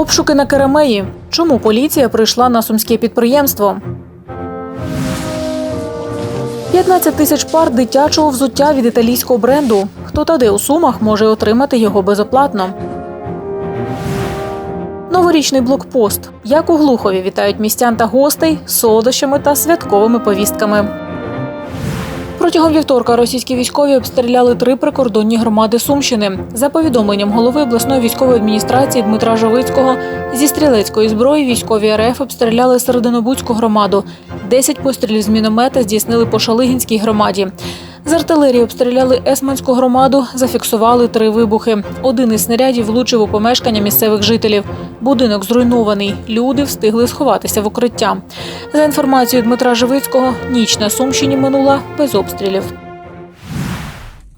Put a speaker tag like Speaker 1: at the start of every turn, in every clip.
Speaker 1: Обшуки на Керамеї. Чому поліція прийшла на сумське підприємство? 15 тисяч пар дитячого взуття від італійського бренду. Хто та де у Сумах може отримати його безоплатно? Новорічний блокпост. Як у Глухові вітають містян та гостей солодощами та святковими повістками. Протягом вівторка російські військові обстріляли три прикордонні громади Сумщини. За повідомленням голови обласної військової адміністрації Дмитра Жовицького, зі стрілецької зброї військові РФ обстріляли Серединобудську громаду. Десять пострілів з міномета здійснили по Шалигінській громаді. З артилерії обстріляли Есманську громаду, зафіксували три вибухи. Один із снарядів влучив у помешкання місцевих жителів. Будинок зруйнований. Люди встигли сховатися в укриття. За інформацією Дмитра Живицького, ніч на Сумщині минула без обстрілів.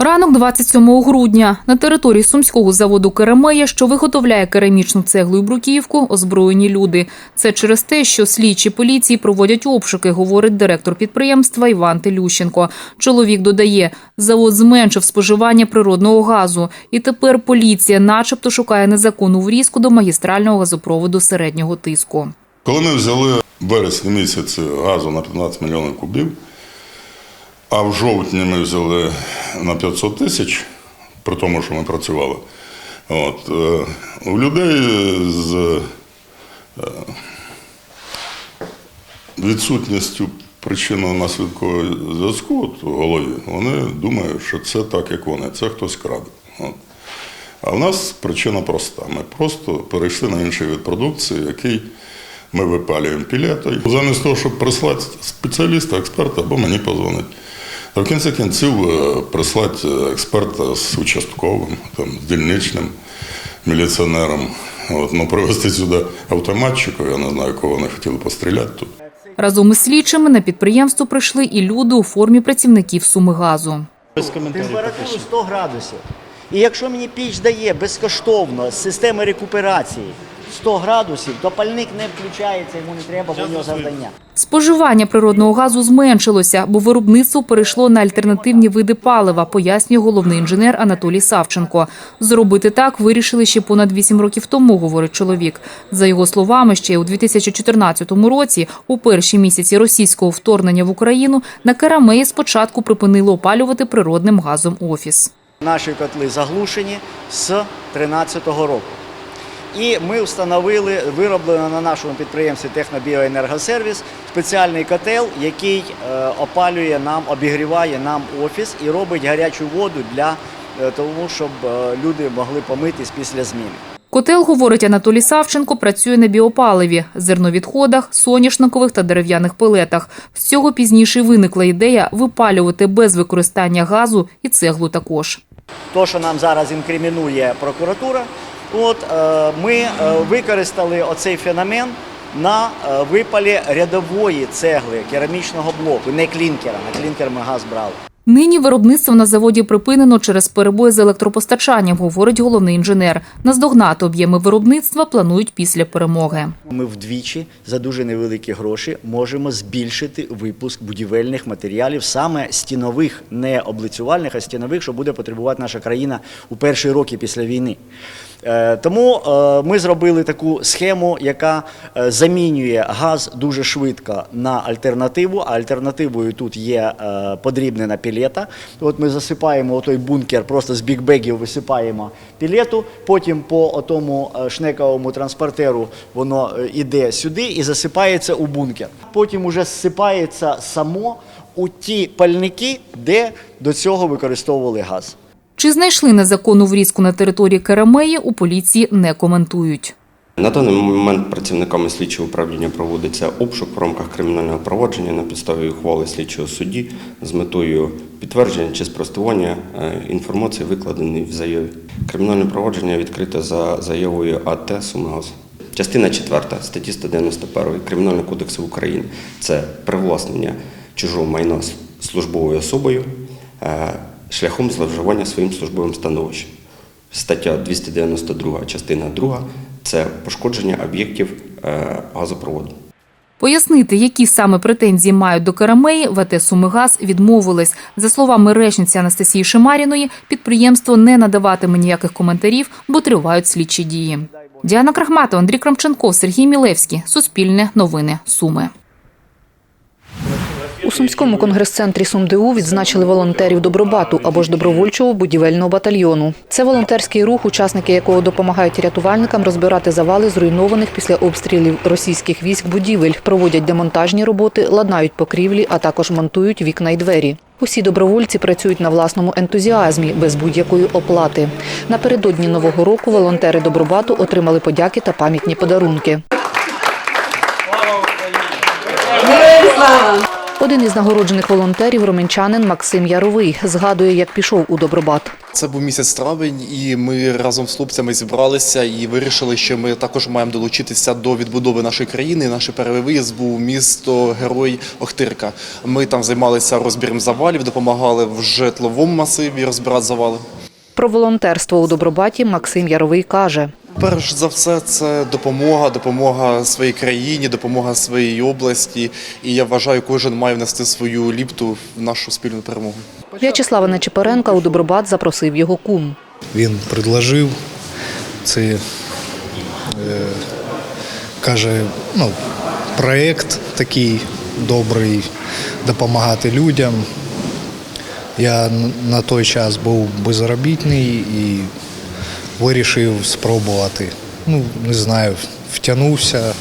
Speaker 2: Ранок 27 грудня на території сумського заводу Керамея, що виготовляє керамічну цеглу і бруківку, озброєні люди. Це через те, що слідчі поліції проводять обшуки, говорить директор підприємства Іван Телющенко. Чоловік додає, завод зменшив споживання природного газу, і тепер поліція, начебто, шукає незаконну врізку до магістрального газопроводу середнього тиску.
Speaker 3: Коли ми взяли в вересні місяці газу на 15 мільйонів кубів, а в жовтні ми взяли на 500 тисяч, при тому, що ми працювали, от, е, у людей з е, відсутністю причинно-наслідкового зв'язку от, в голові, вони думають, що це так, як вони, це хтось краде. От. А в нас причина проста. Ми просто перейшли на інший вид продукції, який ми випалюємо пілетою. Замість того, щоб прислати спеціаліста, експерта або мені позвонити. Та в кінці кінців е, прислати експерта з участковим, там, з дільничним міліціонером. От, ну, привезти сюди автоматчика, я не знаю, кого вони хотіли постріляти тут.
Speaker 2: Разом із слідчими на підприємство прийшли і люди у формі працівників Сумигазу.
Speaker 4: Без коментарів
Speaker 5: температуру 100 градусів. І якщо мені піч дає безкоштовно з системи рекуперації 100 градусів, то пальник не включається, йому не треба, бо у нього завдання.
Speaker 2: Споживання природного газу зменшилося, бо виробництво перейшло на альтернативні види палива, пояснює головний інженер Анатолій Савченко. Зробити так вирішили ще понад 8 років тому, говорить чоловік. За його словами, ще у 2014 році, у перші місяці російського вторгнення в Україну, на Карамеї спочатку припинили опалювати природним газом офіс.
Speaker 5: Наші котли заглушені з 2013 року. І ми встановили вироблено на нашому підприємстві Технобіоенергосервіс спеціальний котел, який е, опалює нам, обігріває нам офіс і робить гарячу воду для е, того, щоб е, люди могли помитись після зміни.
Speaker 2: Котел, говорить Анатолій Савченко, працює на біопаливі, зерновідходах, соняшникових та дерев'яних пелетах. З цього пізніше виникла ідея випалювати без використання газу і цеглу також.
Speaker 5: То, що нам зараз інкримінує прокуратура, от е, ми е, використали оцей феномен на е, випалі рядової цегли керамічного блоку, не клінкера. На клінкер ми газ брали.
Speaker 2: Нині виробництво на заводі припинено через перебої з електропостачанням, говорить головний інженер. Наздогнати об'єми виробництва планують після перемоги.
Speaker 5: Ми вдвічі за дуже невеликі гроші можемо збільшити випуск будівельних матеріалів, саме стінових, не облицювальних, а стінових, що буде потребувати наша країна у перші роки після війни. Е, Тому е, ми зробили таку схему, яка е, замінює газ дуже швидко на альтернативу. А альтернативою тут є подрібнена пілета. От ми засипаємо той бункер, просто з бікбегів висипаємо пілету. Потім по тому шнековому транспортеру воно е, іде сюди і засипається у бункер. Потім уже зсипається само у ті пальники, де до цього використовували газ.
Speaker 2: Чи знайшли незаконну врізку на території Карамеї, у поліції не коментують.
Speaker 6: На даний момент працівниками слідчого управління проводиться обшук в рамках кримінального провадження на підставі ухвали слідчого судді з метою підтвердження чи спростування е, інформації, викладеної в заяві. Кримінальне провадження відкрите за заявою АТ «Сумигаз». Частина 4 статті 191 Кримінального кодексу України це привласнення чужого майна службовою особою е, шляхом зловживання своїм службовим становищем. Стаття 292, частина 2 це пошкодження об'єктів е, газопроводу.
Speaker 2: Пояснити, які саме претензії мають до Карамеї, ВТ «Сумигаз» відмовились. За словами речниці Анастасії Шимаріної, підприємство не надаватиме ніяких коментарів, бо тривають слідчі дії. Діана Крахматова, Андрій Крамченков, Сергій Мілевський. Суспільне новини. Суми.
Speaker 4: Сумському конгрес-центрі СумДУ відзначили волонтерів добробату або ж добровольчого будівельного батальйону. Це волонтерський рух, учасники якого допомагають рятувальникам розбирати завали зруйнованих після обстрілів російських військ будівель, проводять демонтажні роботи, ладнають покрівлі, а також монтують вікна й двері. Усі добровольці працюють на власному ентузіазмі без будь-якої оплати. Напередодні нового року волонтери добробату отримали подяки та пам'ятні подарунки. Один із нагороджених волонтерів роменчанин Максим Яровий згадує, як пішов у Добробат.
Speaker 7: Це був місяць травень, і ми разом з хлопцями зібралися і вирішили, що ми також маємо долучитися до відбудови нашої країни. Наш перший виїзд був місто Герой Охтирка. Ми там займалися розбіром завалів, допомагали в житловому масиві розбирати завали.
Speaker 4: Про волонтерство у Добробаті Максим Яровий каже.
Speaker 7: Перш за все, це допомога, допомога своїй країні, допомога своїй області. І я вважаю, кожен має внести свою ліпту в нашу спільну перемогу.
Speaker 4: В'ячеслава Нечипоренка у Добробат запросив його кум.
Speaker 8: Він предложив це, е, каже, ну, проєкт такий добрий, допомагати людям. Я на той час був безробітний і вирішив спробувати. Ну, не знаю, втягнувся,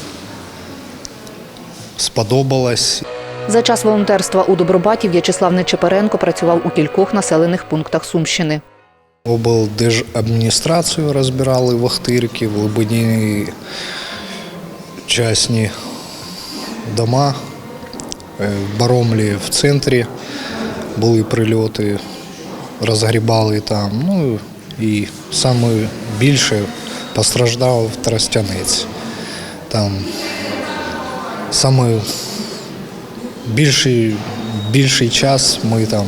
Speaker 8: сподобалось.
Speaker 4: За час волонтерства у Добробаті В'ячеслав Нечипоренко працював у кількох населених пунктах Сумщини.
Speaker 8: Облдержадміністрацію розбирали в Охтирці, в Лебедині частні дома, Е, в Баромлі в центрі були прильоти, розгрібали там. Ну і саме більше постраждав Тростянець. Там саме більший, більший час ми там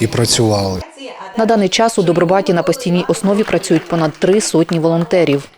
Speaker 8: і працювали.
Speaker 4: На даний час у Добробаті на постійній основі працюють понад три сотні волонтерів.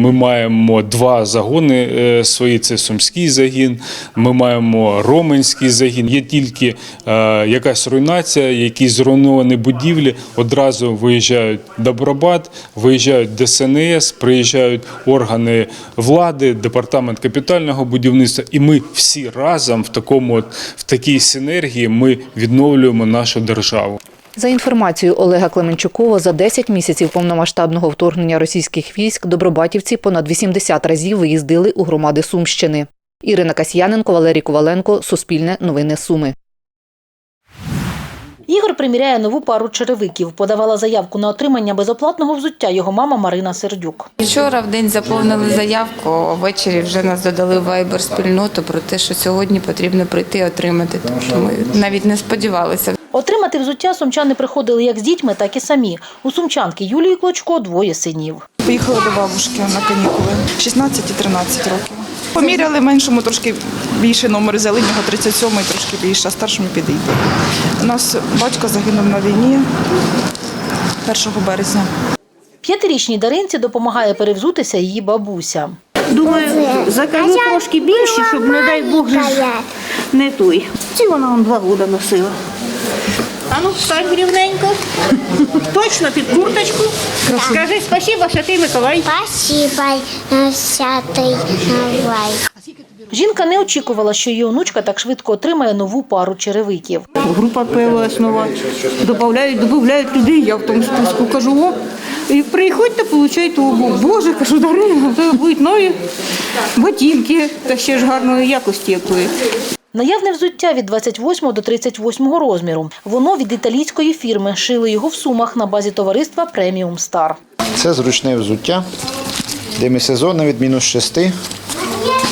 Speaker 9: Ми маємо два загони е, свої. Це сумський загін. Ми маємо роменський загін. Є тільки е, якась руйнація, якісь зруйновані будівлі. Одразу виїжджають Добробат, виїжджають ДСНС, приїжджають органи влади, департамент капітального будівництва. І ми всі разом в такому в такій синергії ми відновлюємо нашу державу.
Speaker 4: За інформацією Олега Клеменчукова, за 10 місяців повномасштабного вторгнення російських військ добробатівці понад 80 разів виїздили у громади Сумщини. Ірина Касьяненко, Валерій Коваленко, Суспільне новини Суми.
Speaker 1: Ігор приміряє нову пару черевиків. Подавала заявку на отримання безоплатного взуття його мама Марина Сердюк.
Speaker 10: Вчора в день заповнили заявку, а ввечері вже нас додали в Viber спільноту про те, що сьогодні потрібно прийти отримати. Тобто ми навіть не сподівалися.
Speaker 1: Отримати взуття сумчани приходили як з дітьми, так і самі. У сумчанки Юлії Клочко двоє синів.
Speaker 11: Поїхала до бабушки на канікули 16 і 13 років. Поміряли меншому трошки більше номер взяли, в нього 37 й трошки більше, а старшому підійде. У нас батько загинув на війні 1 березня.
Speaker 1: П'ятирічній Даринці допомагає перевзутися її бабуся.
Speaker 12: Думаю, закажу трошки більше, щоб, не дай Бог, не той. Ці вона он два роки носила. А ну, встань рівненько. Точно під курточку. Скажи спасибо, Святий Миколай.
Speaker 13: Спасибо, святий Миколай.
Speaker 1: Жінка не очікувала, що її онучка так швидко отримає нову пару черевиків.
Speaker 12: Група появилась нова. Додають, додають людей, я в тому списку кажу, о, і приходьте, получайте обувь. Боже, кажу, Дарина, то будуть нові ботинки, та ще ж гарної якості якої.
Speaker 1: Наявне взуття від 28 до 38 розміру. Воно від італійської фірми. Шили його в сумах на базі товариства Преміум Стар.
Speaker 14: Це зручне взуття, демісезонне від мінус 6,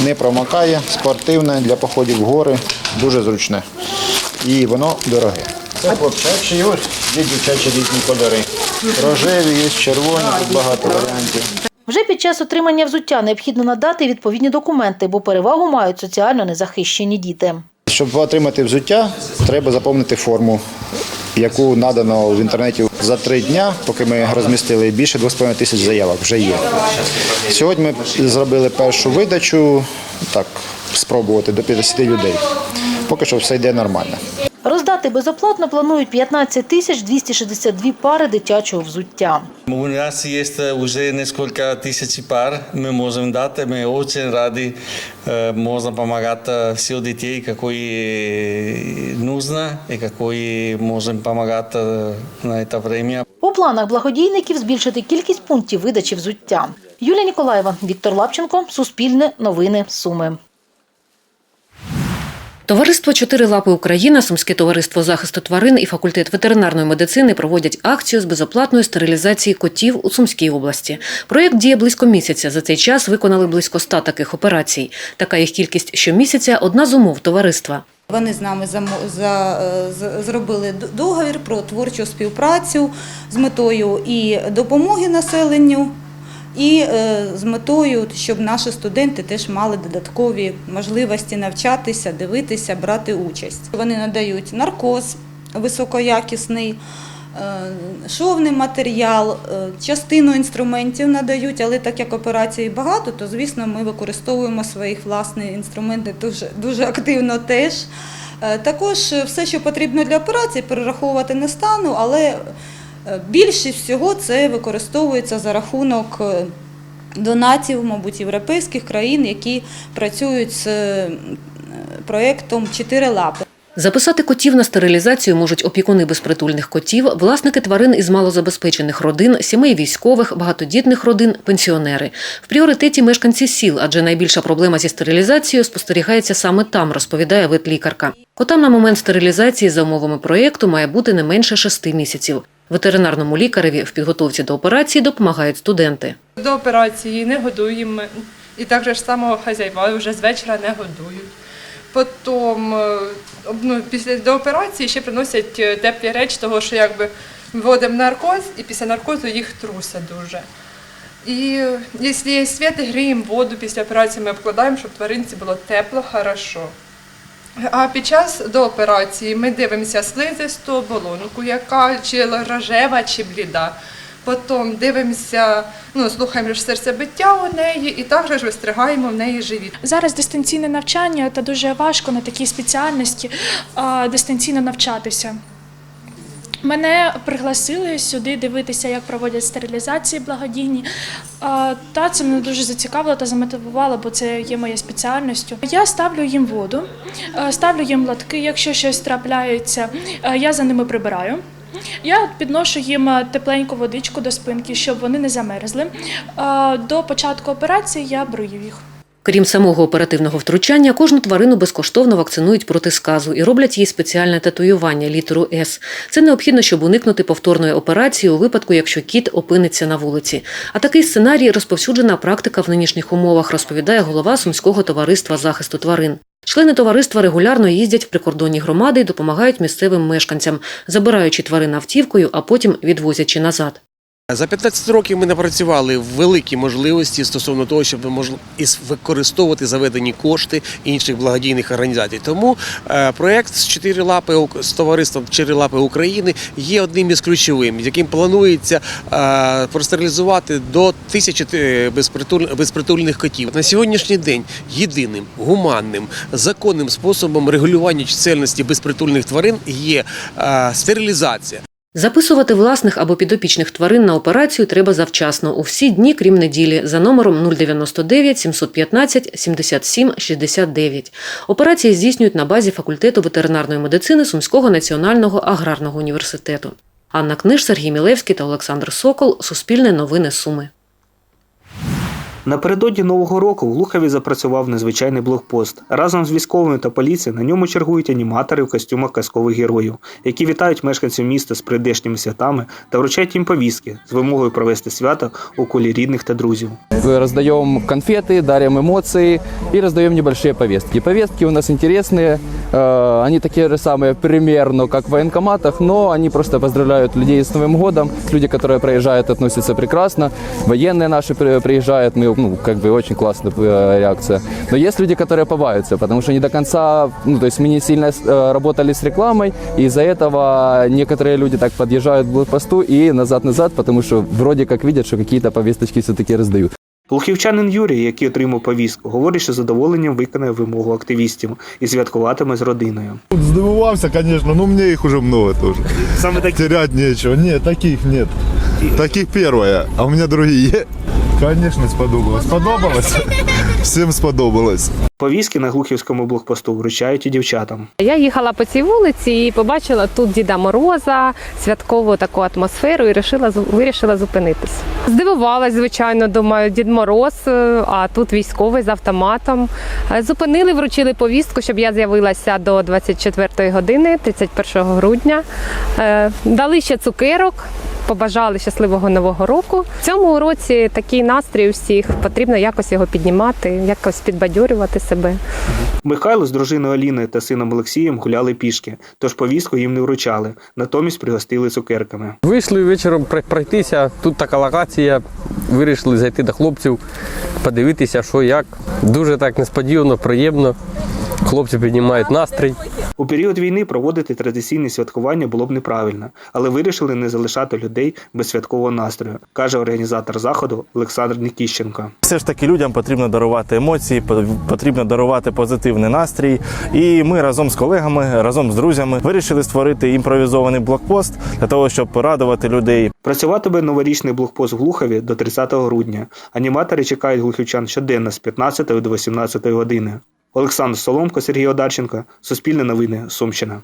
Speaker 14: не промокає, спортивне для походів в гори, дуже зручне. І воно дороге. Це хлопчачі, є дівчачі різні кольори. Рожеві, є червоні, тут багато варіантів.
Speaker 1: Вже під час отримання взуття необхідно надати відповідні документи, бо перевагу мають соціально незахищені діти.
Speaker 14: Щоб отримати взуття, треба заповнити форму, яку надано в інтернеті за три дня, поки ми розмістили більше 2,5 тисяч заявок вже є. Сьогодні ми зробили першу видачу, так, спробувати до 50 людей. Поки що все йде нормально.
Speaker 1: Роздати
Speaker 15: видати безоплатно планують 15 тисяч 262 пари дитячого взуття.
Speaker 16: У нас есть уже несколько тысяч пар, мы можем дать, мы очень рады, э, можно помогать всех детей, какой нужно и какой можем помогать э, на это время.
Speaker 15: У планах благодійників збільшити кількість пунктів видачі взуття. Юлія Ніколаєва, Віктор Лапченко, Суспільне, Новини, Суми.
Speaker 17: Товариство Чотири лапи Україна, Сумське товариство захисту тварин і факультет ветеринарної медицини проводять акцію з безоплатної стерилізації котів у Сумській області. Проєкт діє близько місяця. За цей час виконали близько ста таких операцій. Така їх кількість щомісяця – одна з умов товариства.
Speaker 18: Вони з нами зробили договір про творчу співпрацю з метою і допомоги населенню, і е, з метою, щоб наші студенти теж мали додаткові можливості навчатися, дивитися, брати участь. Вони надають наркоз високоякісний. е, Шовний матеріал, е, частину інструментів надають, але так як операцій багато, то звісно ми використовуємо своїх власні інструменти дуже, дуже активно теж. Також все, що потрібно для операції, перераховувати не стану, але більшість всього це використовується за рахунок е, донатів, мабуть, європейських країн, які працюють з е, проєктом «Чотири лапи».
Speaker 17: Записати котів на стерилізацію можуть опікуни безпритульних котів, власники тварин із малозабезпечених родин, сімей військових, багатодітних родин, пенсіонери. В пріоритеті мешканці сіл, адже найбільша проблема зі стерилізацією спостерігається саме там, розповідає ветлікарка. Котам на момент стерилізації за умовами проєкту має бути не менше шести місяців. Ветеринарному лікареві в підготовці до операції допомагають студенти.
Speaker 19: До операції не годуємо. І так же ж самого хазяйва вже з вечора не годують. Потім е, ну, після до операції ще приносять е, теплі речі, того що якби вводимо наркоз, і після наркозу їх труса дуже. І е, якщо є світ, гріємо воду після операції, ми обкладаємо, щоб тваринці було тепло, хорошо. А під час до операції ми дивимося слизисту оболонку, яка чи рожева, чи бліда. Потім дивимося, ну, слухаємо серцебиття у неї і також вистригаємо в неї живіт.
Speaker 20: Зараз дистанційне навчання та дуже важко на такій спеціальності дистанційно навчатися. Мене пригласили сюди дивитися, як проводять стерилізації благодійні. Та це мене дуже зацікавило та замотивувало, бо це є моєю спеціальністю. Я ставлю їм воду, е, ставлю їм лотки, якщо щось трапляється, е, я за ними прибираю. Я підношу їм е, тепленьку водичку до спинки, щоб вони не замерзли. До початку операції я брую їх.
Speaker 17: Крім самого оперативного втручання, кожну тварину безкоштовно вакцинують проти сказу і роблять їй спеціальне татуювання літеру С. Це необхідно, щоб уникнути повторної операції у випадку, якщо кіт опиниться на вулиці. А такий сценарій розповсюджена практика в нинішніх умовах, розповідає голова Сумського товариства захисту тварин. Члени товариства регулярно їздять в прикордонні громади і допомагають місцевим мешканцям, забираючи тварин автівкою, а потім відвозячи назад.
Speaker 21: За 15 років ми напрацювали великі можливості стосовно того, щоб використовувати заведені кошти інших благодійних організацій. Тому е, проект з чотири лапи з товариством Чотири лапи України є одним із ключовим, яким планується е, простерилізувати до тисячі е, безпритуль- безпритульних котів. На сьогоднішній день єдиним гуманним законним способом регулювання чисельності безпритульних тварин є стерилізація.
Speaker 17: Записувати власних або підопічних тварин на операцію треба завчасно у всі дні, крім неділі, за номером 099 715 77 69. Операції здійснюють на базі факультету ветеринарної медицини Сумського національного аграрного університету. Анна Книж, Сергій Мілевський та Олександр Сокол. Суспільне новини Суми.
Speaker 22: Напередодні нового року в Глухові запрацював незвичайний блокпост. Разом з військовими та поліцією на ньому чергують аніматори в костюмах казкових героїв, які вітають мешканців міста з прийдешніми святами та вручають їм повістки з вимогою провести свято у колі рідних та друзів.
Speaker 23: Раздаем конфеты, дарим эмоции и раздаем небольшие повестки. Повестки у нас интересные, э, они такие же самые примерно, как в военкоматах, но они просто поздравляют людей с Новым годом. Люди, которые проезжают, относятся прекрасно. Военные наши при- приезжают, мы, ну, как бы очень классная э, реакция. Но есть люди, которые побаиваются, потому что не до конца, ну, то есть мы не сильно э, работали с рекламой, и из-за этого некоторые люди так подъезжают к блокпосту и назад-назад, потому что вроде как видят, что какие-то повесточки все-таки раздают.
Speaker 22: Глухівчанин Юрій, який отримав повістку, говорить, що з задоволенням виконає вимогу активістів і святкуватиме з родиною.
Speaker 24: Здивувався, звісно, ну мені їх уже много тоже.
Speaker 22: Саме такі?
Speaker 24: Терять нечего. Ні, таких нет. Таких первое, а у мене другі є. Звісно, сподобалось. Сподобалось? Всім сподобалось.
Speaker 22: Повістки на глухівському блокпосту вручають і дівчатам.
Speaker 25: Я їхала по цій вулиці і побачила тут Діда Мороза, святкову таку атмосферу і вирішила, вирішила зупинитись. Здивувалась, звичайно, думаю, Дід Мороз, е, а тут військовий з автоматом. Е, Зупинили, вручили повістку, щоб я з'явилася до 24 години, 31 грудня. Е, Дали ще цукерок. Побажали щасливого нового року. В цьому році такий настрій у всіх потрібно якось його піднімати, якось підбадьорювати себе.
Speaker 22: Михайло з дружиною Аліною та сином Олексієм гуляли пішки, тож повістку їм не вручали, натомість пригостили цукерками.
Speaker 26: Вийшли вечором пройтися. Тут така локація. Вирішили зайти до хлопців, подивитися, що як. Дуже так несподівано, приємно. Хлопці піднімають настрій.
Speaker 22: У період війни проводити традиційні святкування було б неправильно, але вирішили не залишати людей без святкового настрою, каже організатор заходу Олександр Нікіщенко.
Speaker 27: Все ж таки людям потрібно дарувати емоції, по- потрібно дарувати позитивний настрій. І ми разом з колегами, разом з друзями вирішили створити імпровізований блокпост для того, щоб порадувати людей.
Speaker 22: Працюватиме новорічний блокпост в Глухові до 30 грудня. Аніматори чекають глухівчан щоденно з 15 до 18 години. Олександр Соломко, Сергій Одарченко, Суспільне новини, Сумщина.